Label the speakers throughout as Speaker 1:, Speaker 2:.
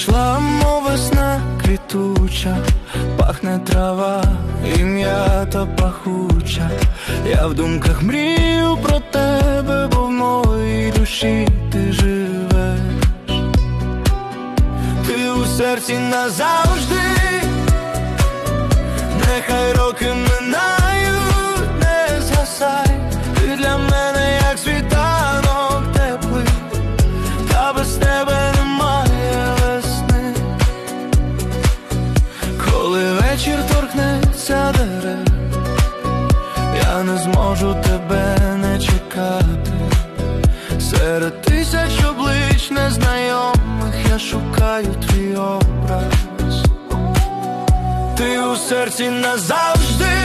Speaker 1: прийшла, мов весна квітуча, пахне трава і м'ята пахуча. Я в думках мрію про тебе, бо в моїй душі ти живеш. Ти у серці назавжди, нехай роки вечір торкнеться дерев, я не зможу тебе не чекати. Серед тисяч облич незнайомих я шукаю твій образ. Ти у серці назавжди,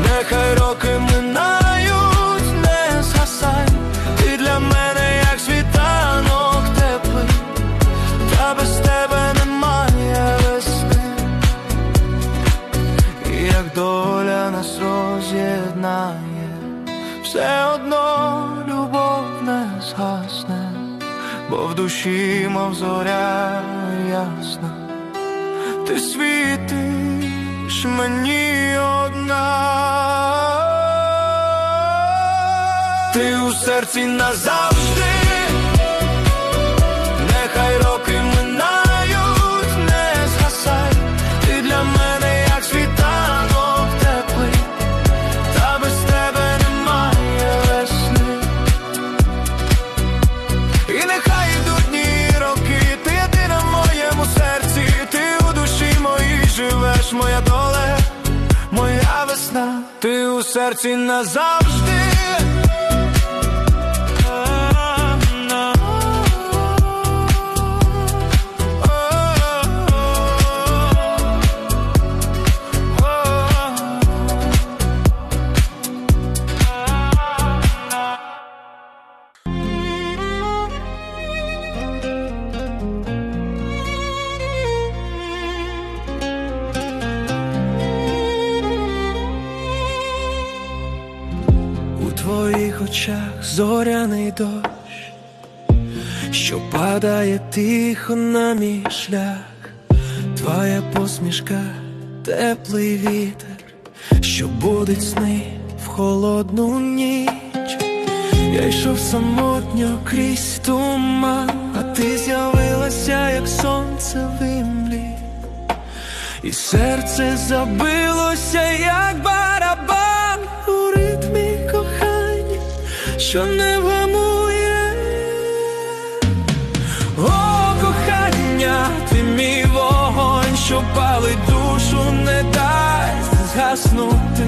Speaker 1: нехай роки минають, душі, мов зоря ясна, ти світиш мені одна. Ти у серці назавжди, серці назавжди. Очах зоряний дощ, що падає тихо на мій шлях, твоя посмішка, теплий вітер, що будить сни в холодну ніч. Я йшов самотньо крізь туман, а ти з'явилася, як сонце в імлі. І серце забилося, як барабан що не вгамує. О, кохання, ти мій вогонь, що палить душу, не дасть згаснути.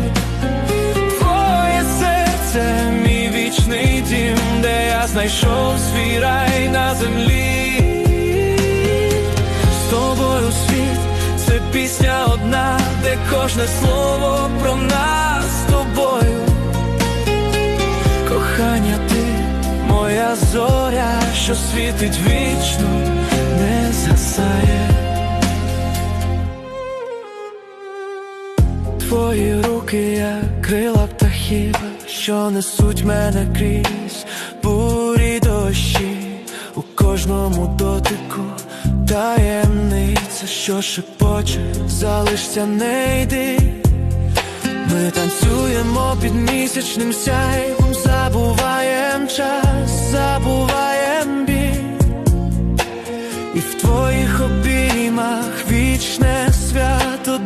Speaker 1: Твоє серце, мій вічний дім, де я знайшов свій рай на землі. З тобою світ, це пісня одна, де кожне слово про нас зоря, що світить вічно, не згасає. Твої руки, як крила птахів, що несуть мене крізь бурі дощі у кожному дотику таємниця, що шепоче, залишся, не йди. Ми танцюємо під місячним сяйвом, забуваєм час, забуваєм біль. І в твоїх обіймах вічне свято,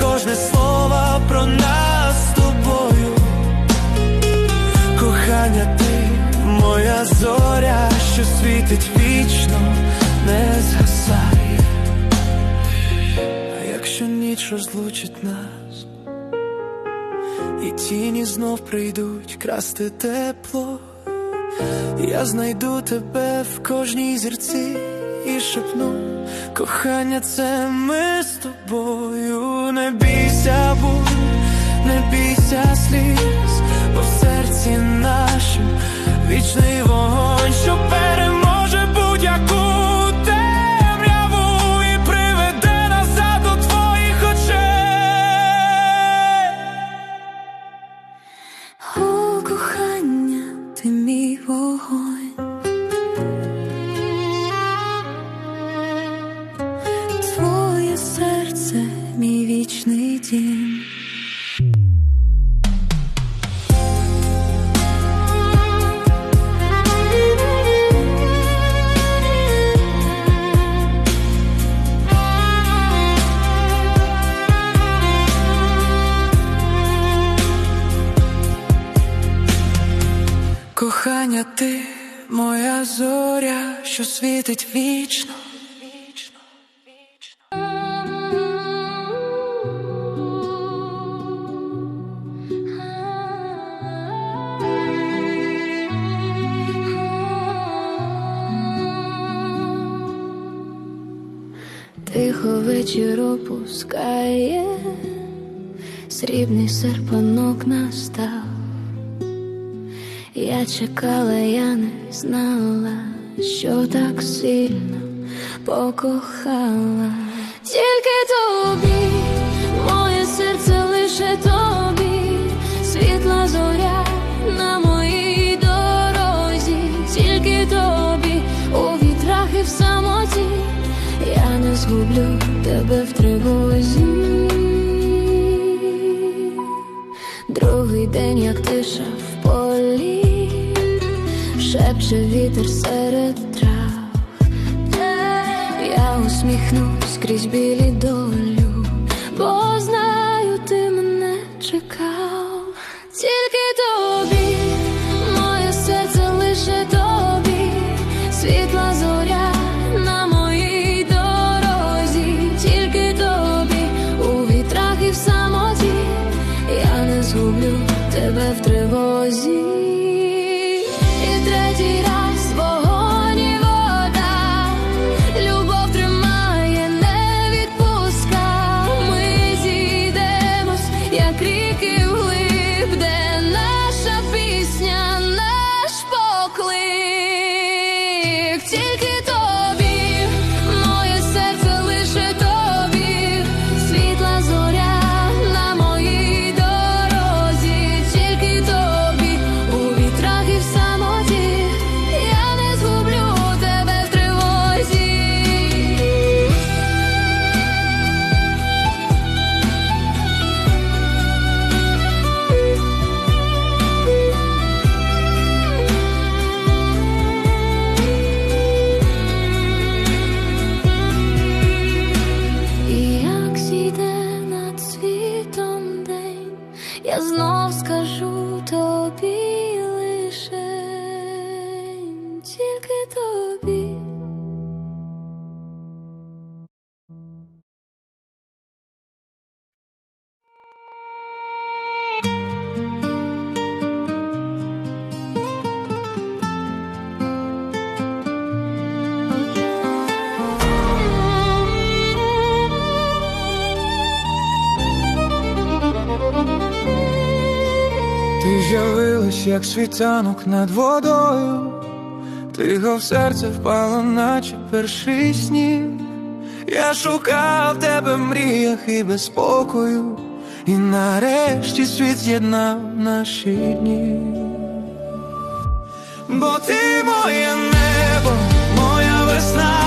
Speaker 1: кожне слово про нас з тобою. Кохання, ти моя зоря, що світить вічно, не згасає. А якщо ніч розлучить нас, і тіні знов прийдуть красти тепло. Я знайду тебе в кожній зірці і шепну, кохання, це ми з тобою не бійся бур, не бійся сліз, бо в серці нашим вічний
Speaker 2: ти
Speaker 1: моя зоря, що світить вічно.
Speaker 2: Тихо вечір опускає, срібний серпанок настав. Я чекала, я не знала, що так сильно покохала. Тільки тобі, моє серце лише тобі, світла зоря на моїй дорозі, тільки тобі у вітрах і в самоті, я не згублю тебе в тривозі. Шепче вітер серед трав. Я усміхнусь крізь білі долю,
Speaker 1: з'явилась, як світанок над водою, Тихо в серце впало, наче перший сніг. Я шукав тебе в мріях і без спокою, і нарешті світ з'єднав наші дні. Бо ти моє небо, моя весна,